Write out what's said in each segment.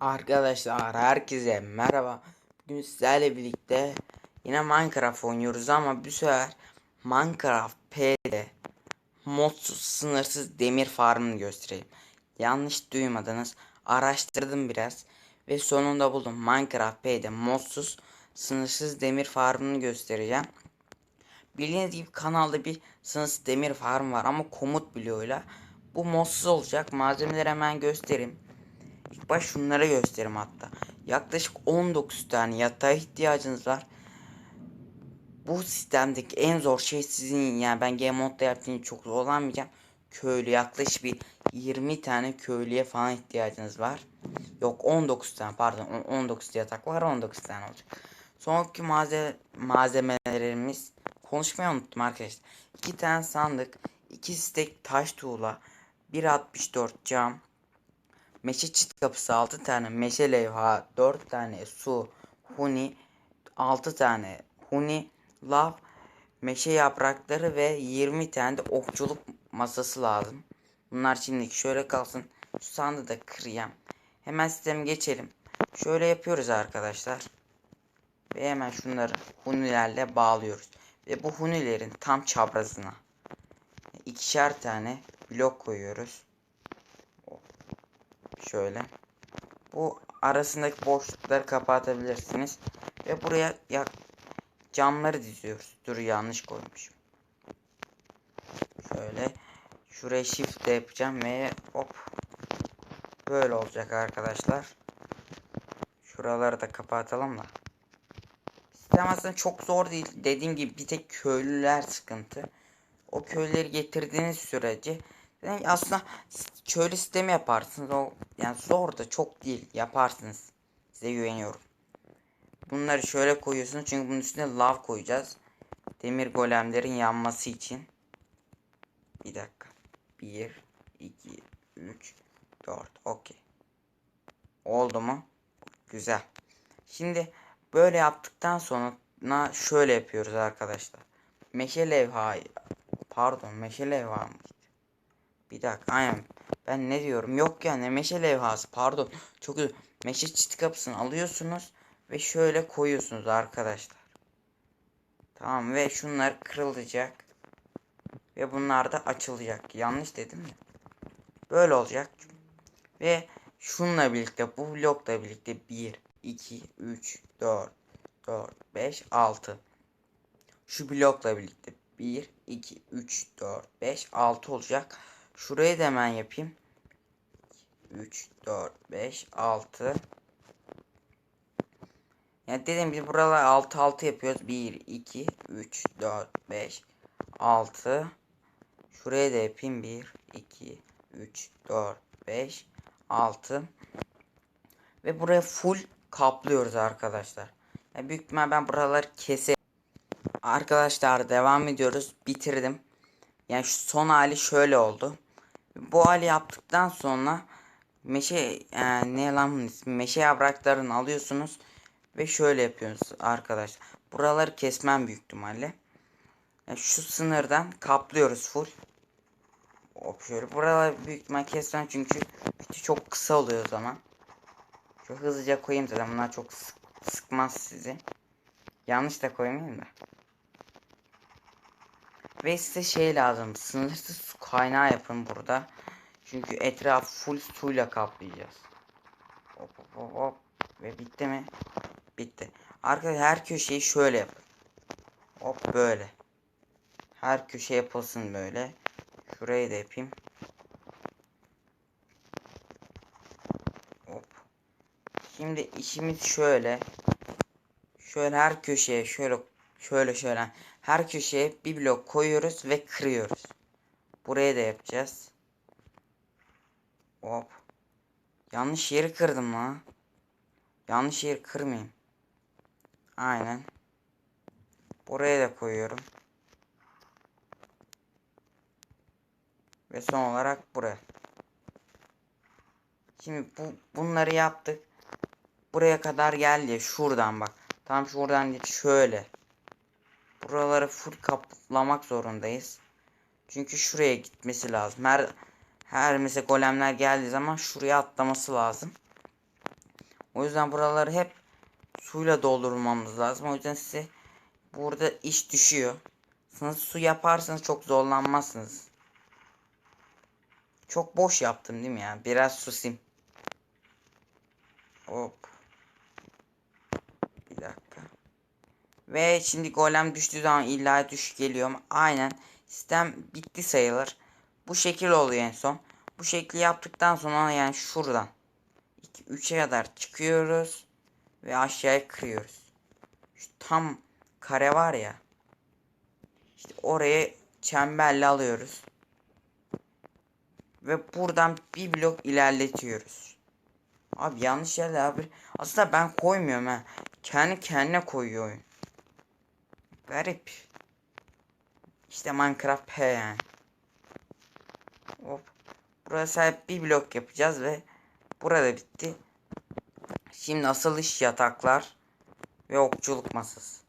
Arkadaşlar herkese merhaba. Bugün sizlerle birlikte yine Minecraft oynuyoruz ama bu sefer Minecraft P'de modsuz sınırsız demir farmını göstereyim. Yanlış duymadınız. Araştırdım biraz ve sonunda buldum. Minecraft P'de modsuz sınırsız demir farmını göstereceğim. Bildiğiniz gibi kanalda bir sınırsız demir farm var ama komut bloğuyla. Bu modsuz olacak. Malzemeleri hemen göstereyim. İlk baş şunlara göstereyim hatta. Yaklaşık 19 tane yatağa ihtiyacınız var. Bu sistemdeki en zor şey sizin yani ben game modda yaptığım çok zorlanmayacağım. Köylü yaklaşık bir 20 tane köylüye falan ihtiyacınız var. Yok 19 tane pardon on- 19 yatak var 19 tane olacak. Sonraki malze malzemelerimiz konuşmayı unuttum arkadaşlar. 2 tane sandık, 2 stek taş tuğla, 1.64 cam, Meşe çit kapısı 6 tane, meşe levha 4 tane, su, huni 6 tane, huni, lav, meşe yaprakları ve 20 tane de okçuluk masası lazım. Bunlar şimdilik şöyle kalsın. Şu sandığı da kırayım. Hemen sisteme geçelim. Şöyle yapıyoruz arkadaşlar. Ve hemen şunları hunilerle bağlıyoruz. Ve bu hunilerin tam çaprazına ikişer tane blok koyuyoruz. Şöyle. Bu arasındaki boşlukları kapatabilirsiniz. Ve buraya ya camları diziyoruz. Dur yanlış koymuşum. Şöyle. Şuraya shift yapacağım ve hop. Böyle olacak arkadaşlar. Şuraları da kapatalım da. Sistem aslında çok zor değil. Dediğim gibi bir tek köylüler sıkıntı. O köylüleri getirdiğiniz sürece yani aslında köylü sistemi yaparsınız. O yani zor da çok değil. Yaparsınız. Size güveniyorum. Bunları şöyle koyuyorsunuz çünkü bunun üstüne lav koyacağız. Demir golemlerin yanması için. Bir dakika. 1 2 3 4 okey. Oldu mu? Güzel. Şimdi böyle yaptıktan sonra şöyle yapıyoruz arkadaşlar. Meşe levhayı pardon meşe levha mıydı? Bir dakika aynen. Ben ne diyorum? Yok ya ne meşe levhası pardon. Çok özür. Meşe çit kapısını alıyorsunuz ve şöyle koyuyorsunuz arkadaşlar. Tamam ve şunlar kırılacak. Ve bunlar da açılacak. Yanlış dedim mi? Böyle olacak. Ve şunla birlikte bu blokla birlikte 1 2 3 4 4 5 6 şu blokla birlikte 1 2 3 4 5 6 olacak. Şurayı da hemen yapayım. 3 4 5 6 yani dedim biz buralar 6 6 yapıyoruz. 1 2 3 4 5 6 Şuraya da yapayım 1 2 3 4 5 6 ve buraya full kaplıyoruz arkadaşlar. Yani büyük ihtimal ben buraları kese Arkadaşlar devam ediyoruz. Bitirdim. Yani şu son hali şöyle oldu. Bu hali yaptıktan sonra meşe e, ne lan bunun ismi? Meşe yapraklarını alıyorsunuz ve şöyle yapıyorsunuz arkadaşlar. Buraları kesmem büyük ihtimalle. Yani şu sınırdan kaplıyoruz full. Hop şöyle buraları büyük ihtimal kesmem çünkü bütün çok kısa oluyor o zaman. Çok hızlıca koyayım zaten bunlar çok sık, sıkmaz sizi. Yanlış da koymayayım da. Ve size şey lazım. Sınırsız su kaynağı yapın burada. Çünkü etraf full suyla kaplayacağız. Hop hop hop. Ve bitti mi? Bitti. Arkadaşlar her köşeyi şöyle yapın. Hop böyle. Her köşe yapılsın böyle. Şurayı da yapayım. Hop. Şimdi işimiz şöyle. Şöyle her köşeye şöyle şöyle şöyle her köşeye bir blok koyuyoruz ve kırıyoruz. Buraya da yapacağız. Hop. Yanlış yeri kırdım ha. Yanlış yeri kırmayayım. Aynen. Buraya da koyuyorum. Ve son olarak buraya. Şimdi bu bunları yaptık. Buraya kadar geldi. Şuradan bak. Tam şuradan git şöyle. Buraları full kaplamak zorundayız. Çünkü şuraya gitmesi lazım. Her her mesela golemler geldiği zaman şuraya atlaması lazım. O yüzden buraları hep suyla doldurmamız lazım. O yüzden size burada iş düşüyor. Sınırsız su yaparsanız çok zorlanmazsınız. Çok boş yaptım değil mi ya? Biraz susayım. Hop. Bir dakika. Ve şimdi golem düştüğü zaman illa düş geliyor? Aynen. Sistem bitti sayılır. Bu şekil oluyor en son. Bu şekli yaptıktan sonra yani şuradan 3'e kadar çıkıyoruz ve aşağıya kırıyoruz. Şu tam kare var ya. İşte oraya çemberle alıyoruz. Ve buradan bir blok ilerletiyoruz. Abi yanlış yerde abi. Aslında ben koymuyorum ha. Kendi kendine koyuyor oyun. Garip. İşte Minecraft P yani. Hop. Burası hep bir blok yapacağız ve burada bitti. Şimdi asıl iş yataklar ve okçuluk masası.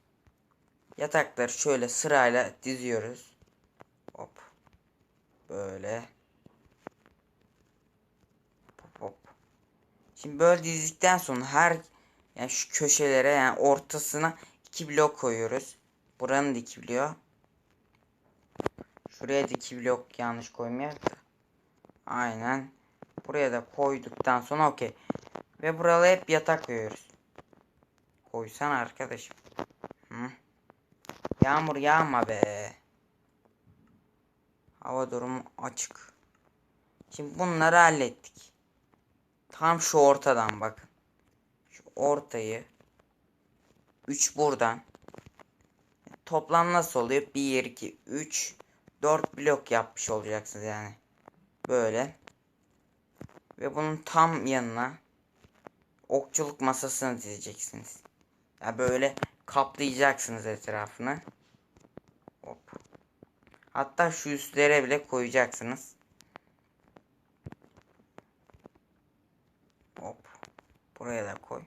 Yatakları şöyle sırayla diziyoruz. Hop. Böyle. Hop hop. Şimdi böyle dizdikten sonra her yani şu köşelere yani ortasına iki blok koyuyoruz. Buranın da iki bloğu. Şuraya da iki blok yanlış koymayalım da. Aynen. Buraya da koyduktan sonra okey. Ve buralara hep yatak koyuyoruz. Koysan arkadaşım. Hı? Yağmur yağma be. Hava durumu açık. Şimdi bunları hallettik. Tam şu ortadan bakın. Şu ortayı 3 buradan. Toplam nasıl oluyor? 1 2 3 4 blok yapmış olacaksınız yani. Böyle. Ve bunun tam yanına okçuluk masasını dizeceksiniz. Ya böyle kaplayacaksınız etrafını. Hop. Hatta şu üstlere bile koyacaksınız. Hop. Buraya da koy.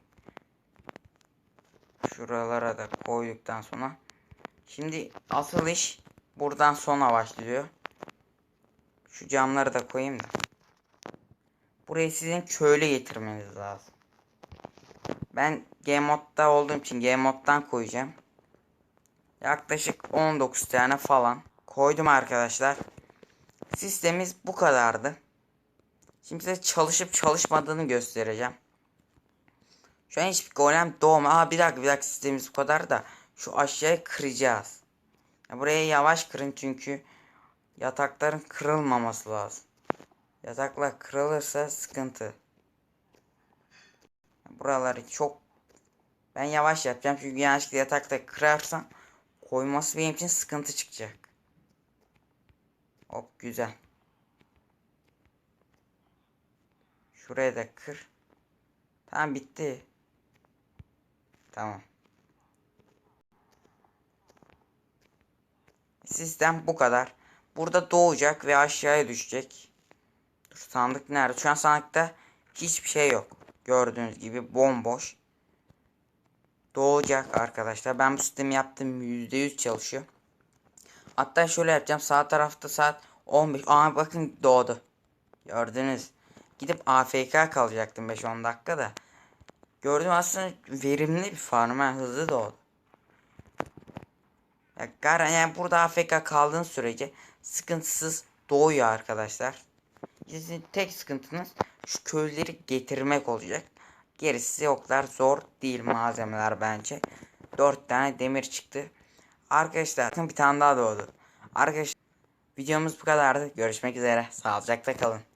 Şuralara da koyduktan sonra şimdi asıl iş buradan sona başlıyor. Şu camları da koyayım da. Burayı sizin köyle getirmeniz lazım. Ben Game Mode'da olduğum için Game Mode'dan koyacağım. Yaklaşık 19 tane falan koydum arkadaşlar. Sistemimiz bu kadardı. Şimdi size çalışıp çalışmadığını göstereceğim. Şu an hiçbir golem doğma. Aa bir dakika bir dakika sistemimiz bu kadar da şu aşağıya kıracağız. Ya buraya yavaş kırın çünkü yatakların kırılmaması lazım. Yataklar kırılırsa sıkıntı. Buraları çok ben yavaş yapacağım çünkü yanlışlıkla yatakta kırarsam koyması benim için sıkıntı çıkacak. Hop güzel. Şuraya da kır. Tamam bitti. Tamam. Sistem bu kadar. Burada doğacak ve aşağıya düşecek. Dur sandık nerede? Şu an sandıkta hiçbir şey yok. Gördüğünüz gibi bomboş. Doğacak arkadaşlar. Ben bu sistemi yaptım. %100 çalışıyor. Hatta şöyle yapacağım. Sağ tarafta saat 15. Aa bakın doğdu. Gördünüz. Gidip AFK kalacaktım 5-10 dakika da. Gördüm aslında verimli bir farm. Hızlı doğdu. Ya, gar yani burada AFK kaldığın sürece sıkıntısız doğuyor arkadaşlar. Sizin tek sıkıntınız şu köyleri getirmek olacak. Gerisi yoklar zor değil malzemeler bence. 4 tane demir çıktı. Arkadaşlar bir tane daha doğdu. Arkadaşlar videomuz bu kadardı. Görüşmek üzere. Sağlıcakla kalın.